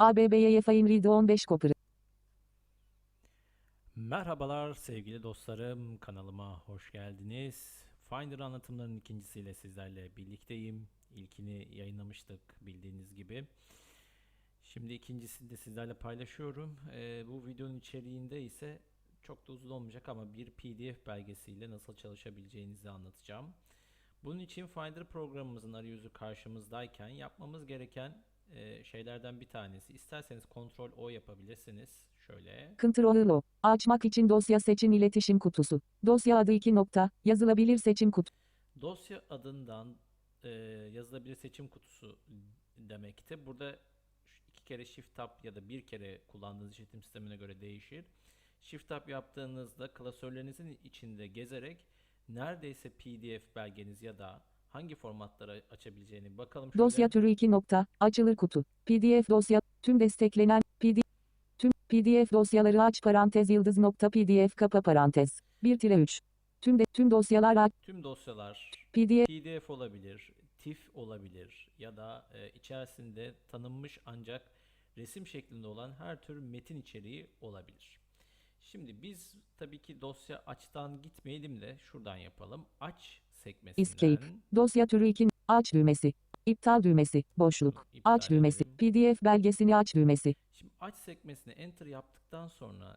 ABB'ye Fine Read 15 Copper. Merhabalar sevgili dostlarım, kanalıma hoş geldiniz. Finder anlatımlarının ikincisiyle sizlerle birlikteyim. İlkini yayınlamıştık bildiğiniz gibi. Şimdi ikincisini de sizlerle paylaşıyorum. Ee, bu videonun içeriğinde ise çok da uzun olmayacak ama bir PDF belgesiyle nasıl çalışabileceğinizi anlatacağım. Bunun için Finder programımızın arayüzü karşımızdayken yapmamız gereken e, şeylerden bir tanesi. İsterseniz Ctrl O yapabilirsiniz. Şöyle. Ctrl O. Açmak için dosya seçin iletişim kutusu. Dosya adı 2 nokta. Yazılabilir seçim kutu. Dosya adından e, yazılabilir seçim kutusu demekti. Burada iki kere Shift Tab ya da bir kere kullandığınız işletim sistemine göre değişir. Shift Tab yaptığınızda klasörlerinizin içinde gezerek neredeyse PDF belgeniz ya da hangi formatlara açabileceğini bakalım. Şöyle. Dosya türü 2 nokta. Açılır kutu. PDF dosya. Tüm desteklenen PDF. Tüm PDF dosyaları aç parantez yıldız nokta PDF kapa parantez. 1 3. Tüm de tüm dosyalar aç Tüm dosyalar PDF PDF olabilir, TIFF olabilir ya da e, içerisinde tanınmış ancak resim şeklinde olan her tür metin içeriği olabilir. Şimdi biz tabii ki dosya açtan gitmeyelim de şuradan yapalım. Aç sekmesinden Escape. Dosya türü 2 aç düğmesi. İptal düğmesi. Boşluk. İptal Aç düğmesi. edelim. PDF belgesini aç düğmesi. Şimdi aç sekmesine enter yaptıktan sonra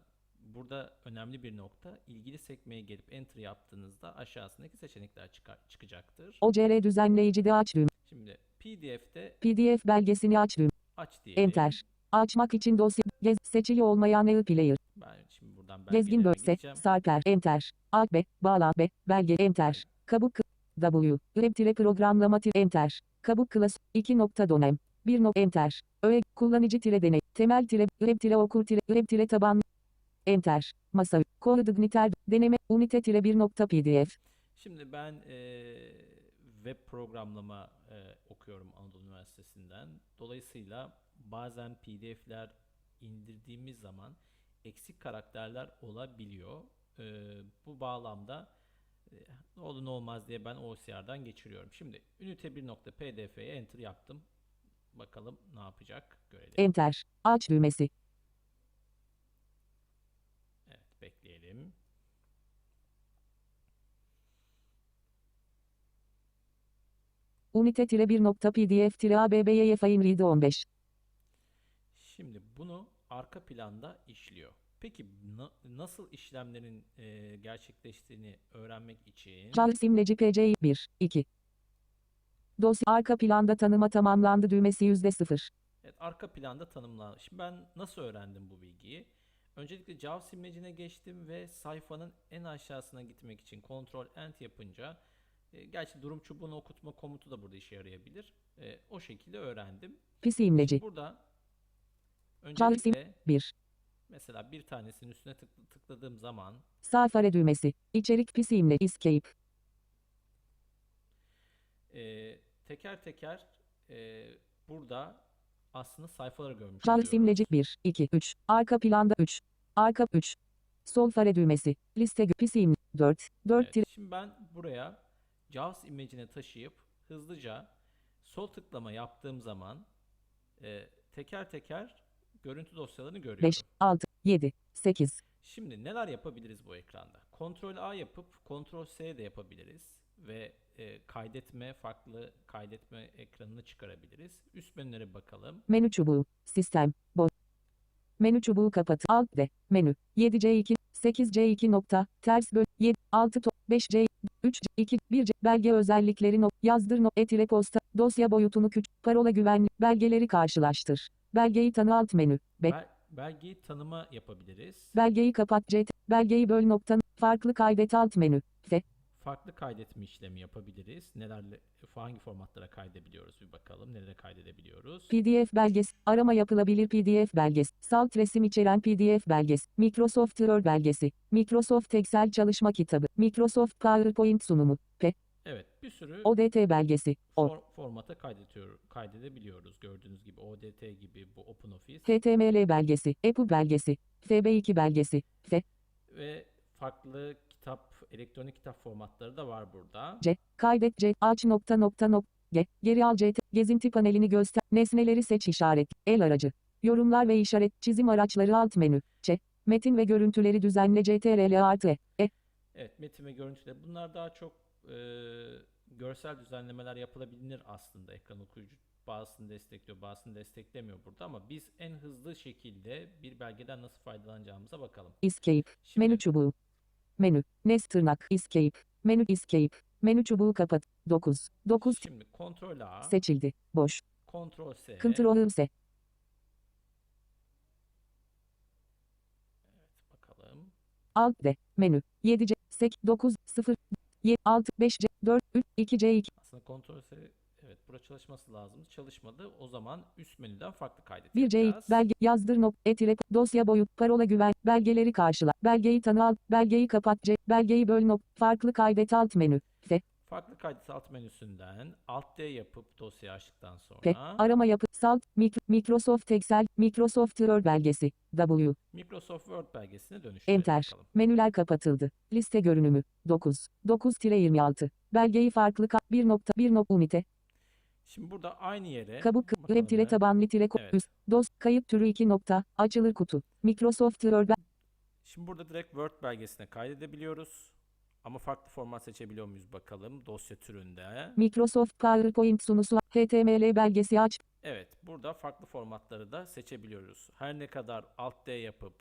burada önemli bir nokta ilgili sekmeye gelip enter yaptığınızda aşağısındaki seçenekler çıkar, çıkacaktır. OCR düzenleyicide aç düğme. Şimdi PDF'de PDF belgesini aç düğme. aç diyelim. Enter. Açmak için dosya gez seçili olmayan EU player. Ben şimdi buradan Gezgin bölse sarper enter. Alt B bağlan B belge enter. Kabuk W web programlama tire enter. Kabuk klas 2 nokta donem 1 nokta enter. Öğe kullanıcı tire deney temel tire web tire okur tire web tire taban enter. Masa koordiniter deneme unite tire 1 nokta pdf. Şimdi ben eee, web programlama eee, okuyorum Anadolu Üniversitesi'nden. Dolayısıyla bazen PDF'ler indirdiğimiz zaman eksik karakterler olabiliyor. Eee, bu bağlamda ne olur ne olmaz diye ben OCR'dan geçiriyorum. Şimdi ünite 1.pdf'ye enter yaptım. Bakalım ne yapacak görelim. Enter. Aç düğmesi. Evet bekleyelim. Unite tire 1 nokta pdf tire abb'ye fine read 15. Şimdi bunu arka planda işliyor. Peki na- nasıl işlemlerin e, gerçekleştiğini öğrenmek için Jar simleci PC 1 2. Dosya arka planda tanıma tamamlandı düğmesi %0. evet, arka planda tanımlan. Şimdi ben nasıl öğrendim bu bilgiyi? Öncelikle Java simlecine geçtim ve sayfanın en aşağısına gitmek için Ctrl Ent yapınca e, gerçi durum çubuğunu okutma komutu da burada işe yarayabilir. E, o şekilde öğrendim. Pis imleci. Burada Jar sim öncelikle 1. mesela bir tanesinin üstüne tık- tıkladığım zaman Sağ fare düğmesi. İçerik pis imle escape. e, teker teker e, burada aslında sayfaları görmüş Jar oluyoruz. simleci 1 2 3. Arka planda 3. Arka 3. Sol fare düğmesi. Liste gö- pis imle 4 4 Evet, şimdi ben buraya JAWS imajine taşıyıp hızlıca sol tıklama yaptığım zaman e, teker teker görüntü dosyalarını görüyorum. 5 6 7 8. Şimdi neler yapabiliriz bu ekranda? Ctrl A yapıp Ctrl S de yapabiliriz ve e, kaydetme farklı kaydetme ekranını çıkarabiliriz. Üst menülere bakalım. Menü çubuğu. Sistem. Boş. Menü çubuğu kapat. Alt D. Menü. 7C2. 8C2 nokta. Ters böl. 7. 6 to. 5C. 3 2 1 C. Belge özellikleri no. Yazdır no. Etire posta. Dosya boyutunu küçük. Parola güvenlik. Belgeleri karşılaştır. Belgeyi tanı alt menü. Be. Bel- belgeyi tanıma yapabiliriz. Belgeyi kapat C. Belgeyi böl nokta. Farklı kaydet alt menü. F. Farklı kaydetme işlemi yapabiliriz. Nelerle hangi formatlara kaydedebiliyoruz bir bakalım. Nelere kaydedebiliyoruz? PDF belgesi, arama yapılabilir PDF belgesi, salt resim içeren PDF belgesi, Microsoft Word belgesi, Microsoft Excel çalışma kitabı, Microsoft PowerPoint sunumu, P, Evet, bir sürü ODT belgesi, for- formata kaydediyor, kaydedebiliyoruz. Gördüğünüz gibi ODT gibi bu OpenOffice HTML belgesi, EPUB belgesi, FB2 belgesi, F, ve farklı kitap, elektronik kitap formatları da var burada. C, kaydet C, aç nokta nokta nokta, G, geri al C, gezinti panelini göster, nesneleri seç işaret, el aracı, Yorumlar ve işaret çizim araçları alt menü. Ç. Metin ve görüntüleri düzenle CTRL artı E. E. Evet, metin ve görüntüler. Bunlar daha çok e, görsel düzenlemeler yapılabilir aslında. Ekran okuyucu bazısını destekliyor, bazısını desteklemiyor burada ama biz en hızlı şekilde bir belgeden nasıl faydalanacağımıza bakalım. Escape. Şimdi Menü çubuğu. Menü. Nes tırnak. Escape. Menü escape. Menü çubuğu kapat. 9. 9 şimdi Ctrl A, seçildi. Boş. Ctrl S. Ctrl S. Evet, bakalım. Alt D. Menü. 7 C. Sek. 9. 0. 7. 6. 5 C. 4. 3. 2 C. 2. Aslında S evet burada çalışması lazım. Çalışmadı. O zaman üst menüden farklı 1 C. kaydedeceğiz. Belge. Yazdır nok. Et ile. Dosya boyut. Parola güven. Belgeleri karşıla. Belgeyi tanı al. Belgeyi kapat C. Belgeyi böl nok. Farklı kaydet alt menü. F. Farklı kaydet alt menüsünden Alt D yapıp dosyayı açtıktan sonra P. Arama yapı. Salt. Mik- Microsoft Excel. Microsoft Word belgesi. W. Microsoft Word belgesine dönüştürelim Enter. bakalım. Menüler kapatıldı. Liste görünümü. 9. 9-26. Belgeyi farklı ka- 1.1 nok unite. Şimdi burada aynı yere Kabuk web tire tabanlı tire Evet. üst. Dos kayıt türü 2 nokta. Açılır kutu. Microsoft Word Şimdi burada direkt Word belgesine kaydedebiliyoruz. Ama farklı format seçebiliyor muyuz bakalım dosya türünde. Microsoft PowerPoint sunusu. HTML belgesi aç. Evet, burada farklı formatları da seçebiliyoruz. Her ne kadar Alt D yapıp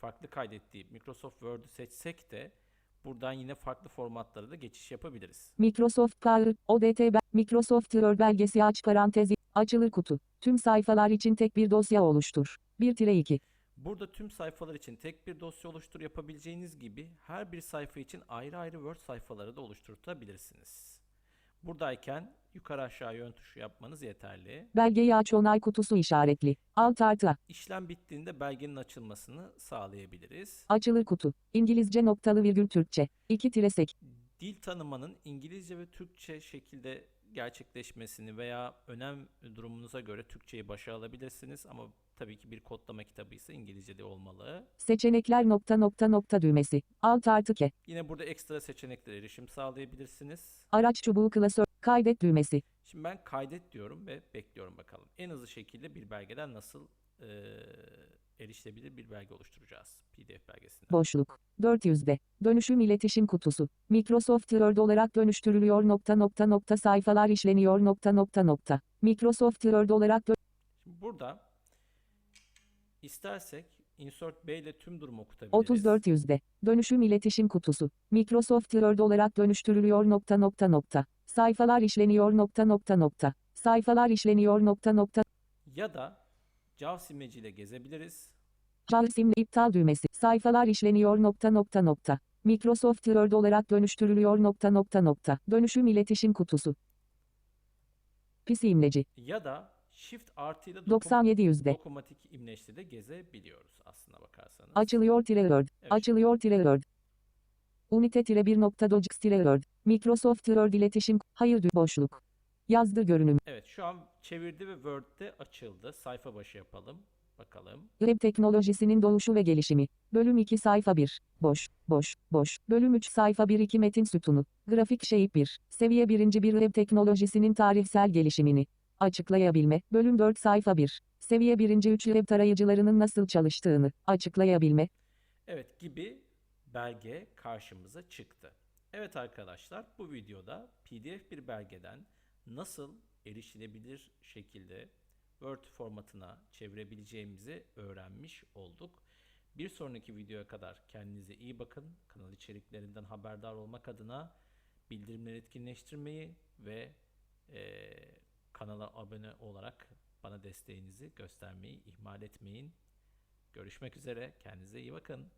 farklı kaydettiği Microsoft Word'ü seçsek de buradan yine farklı formatlara da geçiş yapabiliriz. Microsoft Power ODT Microsoft Word belgesi aç parantezi. Açılır kutu. Tüm sayfalar için tek bir dosya oluştur. 1-2. Burada tüm sayfalar için tek bir dosya oluştur yapabileceğiniz gibi her bir sayfa için ayrı ayrı Word sayfaları da oluşturtabilirsiniz. Buradayken yukarı aşağı yön tuşu yapmanız yeterli. Belgeyi aç onay kutusu işaretli. Alt artı A. İşlem bittiğinde belgenin açılmasını sağlayabiliriz. Açılır kutu. İngilizce noktalı virgül Türkçe. 2 sek. Dil tanımanın İngilizce ve Türkçe şekilde gerçekleşmesini veya önem durumunuza göre Türkçeyi başa alabilirsiniz ama tabii ki bir kodlama kitabı ise İngilizce de olmalı. Seçenekler nokta nokta nokta düğmesi. Alt artı K. Yine burada ekstra seçeneklere erişim sağlayabilirsiniz. Araç çubuğu klasör. Kaydet düğmesi. Şimdi ben kaydet diyorum ve bekliyorum bakalım. En hızlı şekilde bir belgeden nasıl eee erişilebilir bir belge oluşturacağız PDF belgesinden. Boşluk. 400'de. Dönüşüm iletişim kutusu. Microsoft Word olarak dönüştürülüyor nokta nokta nokta sayfalar işleniyor nokta nokta nokta. Microsoft Word olarak dö- Şimdi burada istersek insert B ile tüm durumu okutabiliriz. 34 yüzde. Dönüşüm iletişim kutusu. Microsoft Word olarak dönüştürülüyor nokta nokta nokta. Sayfalar işleniyor nokta nokta nokta. Sayfalar işleniyor nokta nokta. Ya da JAWS imleciyle gezebiliriz. JAWS'imle iptal düğmesi. Sayfalar işleniyor nokta nokta nokta. Microsoft Word olarak dönüştürülüyor nokta nokta nokta. Dönüşüm iletişim kutusu. Pis imleci. Ya da Shift artı ile dokum- 97 yüzde. dokunmatik imleçte de gezebiliyoruz aslına bakarsanız. Açılıyor tire Word. Evet. Açılıyor tire Word. Unite tire 1 nokta docx tire Word. Microsoft Word iletişim. Hayır boşluk. Yazdır görünüm. Evet şu an çevirdi ve Word'de açıldı. Sayfa başı yapalım. Bakalım. Web teknolojisinin doğuşu ve gelişimi. Bölüm 2 sayfa 1. Boş, boş, boş. Bölüm 3 sayfa 1 2 metin sütunu. Grafik shape 1. Seviye 1. 1 web teknolojisinin tarihsel gelişimini. Açıklayabilme. Bölüm 4 sayfa 1. Seviye 1. 3 web tarayıcılarının nasıl çalıştığını. Açıklayabilme. Evet gibi belge karşımıza çıktı. Evet arkadaşlar bu videoda PDF bir belgeden nasıl erişilebilir şekilde Word formatına çevirebileceğimizi öğrenmiş olduk. Bir sonraki videoya kadar kendinize iyi bakın. Kanal içeriklerinden haberdar olmak adına bildirimleri etkinleştirmeyi ve eee, kanala abone olarak bana desteğinizi göstermeyi ihmal etmeyin. Görüşmek üzere. Kendinize iyi bakın.